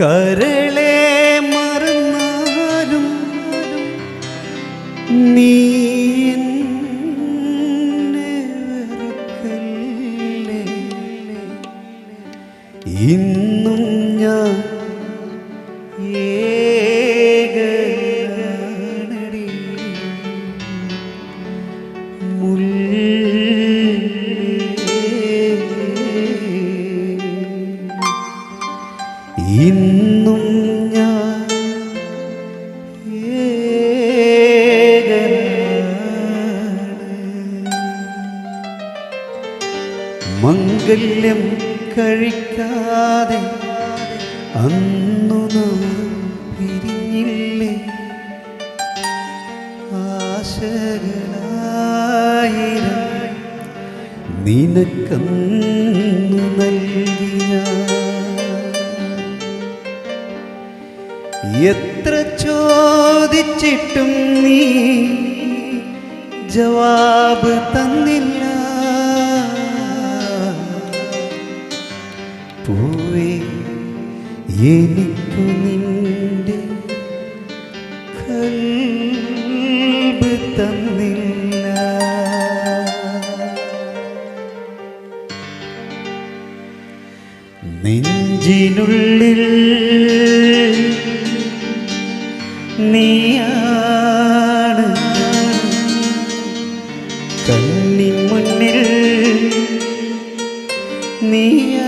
കരളെ മറന്നാലും നീ. ഇന്നും ഞാൻ ഏകനാണടി. മംഗല്യം കഴിക്കാതെ അന്നു നാം പിരിഞ്ഞില്ലേ? ആശകളായിരം നിനക്കന്നു നൽകിയ എത്ര ചോദിച്ചിട്ടും നീ ജവാബ് തന്നില്ല. നെഞ്ചിനുള്ളിൽ നീയാണ്. കണ്ണിമുന്നിൽ നീയാണ്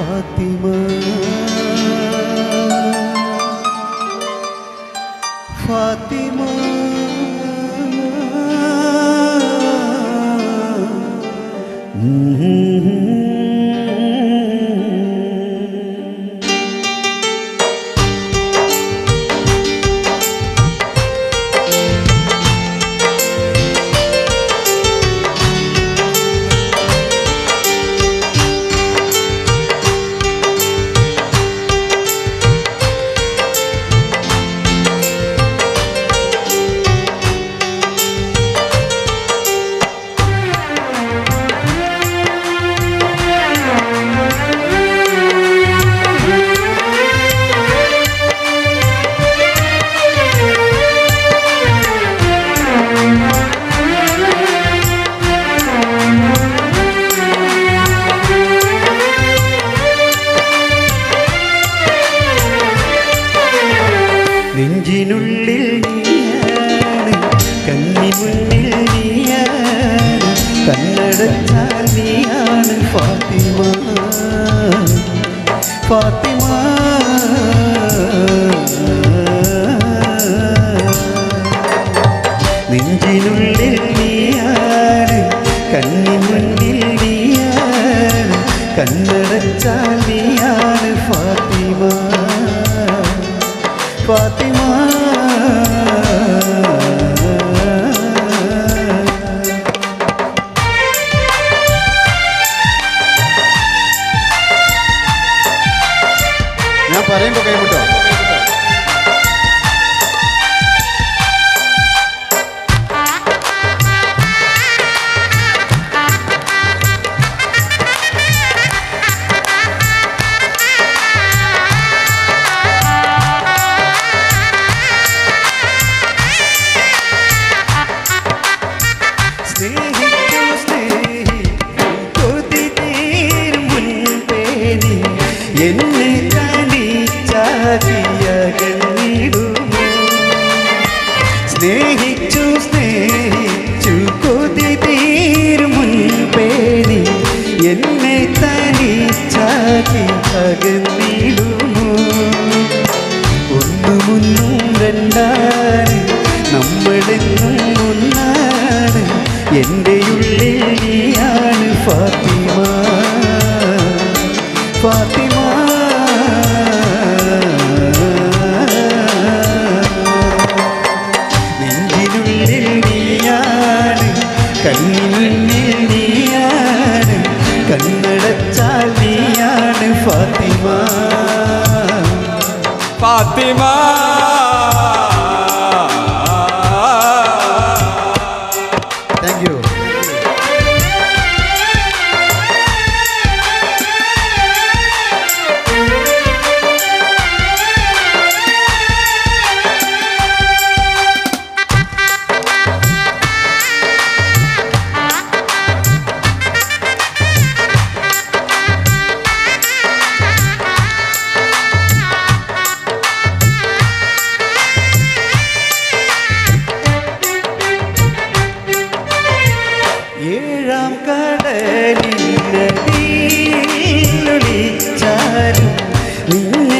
ഫാത്തിമ. ഫാത്തിമ. നെഞ്ചിനുള്ളിൽ നീയാണ് കന്നിമുന്നിൽ നീയാണ് കണ്ണടച്ചാൽ നീയാണ് ഫാത്തിമ. ഫാത്തിമ സ്നേഹിക്കൂ സ്നേഹിക്കൂ മുൻപേ നീ എന്നെ തനിച്ചാകിയകന്നിടുമോ സ്നേഹിച്ചു സ്നേഹിച്ചു മുൻപേ നീ എന്നെ ഫാത്തിമ ഫാത്തിമ. നെഞ്ചിനുള്ളിൽ നീയാണ് കണ്ണിനുള്ളിൽ നീയാണ് കണ്ണടച്ചാൽ നീയാണ് ഫാത്തിമ. ഫാത്തിമ. 你。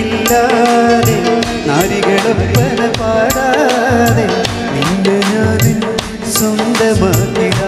ഇല്ലാതെ നാരികളൊപ്പന പാടാതെ നിന്റെ ഞാനിൻ സ്വന്തമാക്കിയ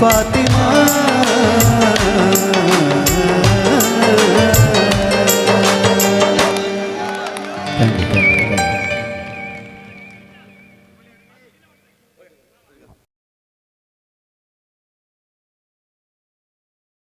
ഫാത്തിമ